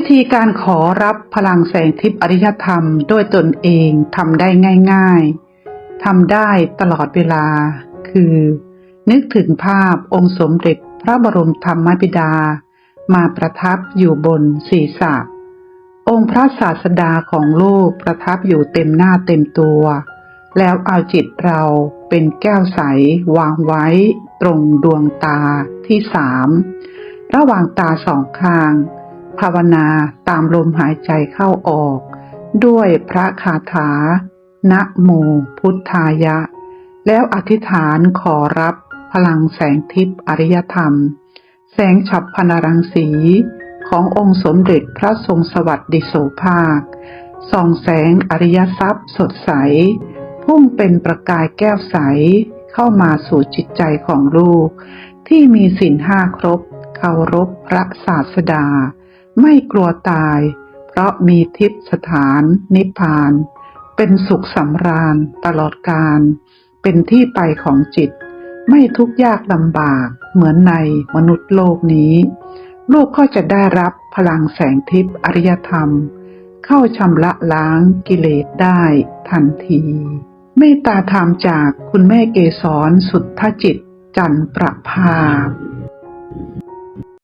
วิธีการขอรับพลังแสงทิพย์อริยธรรมด้วยตนเองทำได้ง่าย ๆทำได้ตลอดเวลา คือ นึกถึงภาพองค์สมเด็จพระบรมธรรมบิดา มาประทับอยู่บนศีรษะ องค์พระศาสดาของโลกประทับอยู่เต็มหน้าเต็มตัว แล้วเอาจิตเราเป็นแก้วใสวางไว้ตรงดวงตาที่สามระหว่างตาสองข้าง ภาวนาตามลมหายใจเข้าออก ด้วยพระคาถา นะโมพุทธายะ แล้วอธิษฐานขอรับพลังแสงทิพย์อริยธรรม แสงฉับพนรังสี ขององค์สมเด็จพระทรงสวัสดิโสภาค ส่องแสงอริยทรัพย์สดใส พุ่งเป็นประกายแก้วใสเข้ามาสู่จิตใจของลูก ที่มีศีลห้าครบเคารพพระศาสดา ไม่กลัวตาย เพราะมีทิพสถาน นิพพาน เป็นสุขสำราญตลอดกาลเป็นที่ไปของจิต ไม่ทุกข์ยากลำบากเหมือนในมนุษย์โลกนี้ ลูกก็จะได้รับพลังแสงทิพย์อริยธรรม เข้าชำระล้างกิเลสได้ทันทีเมตตาธรรมจากคุณแม่เกสรสุทธจิตจันประภา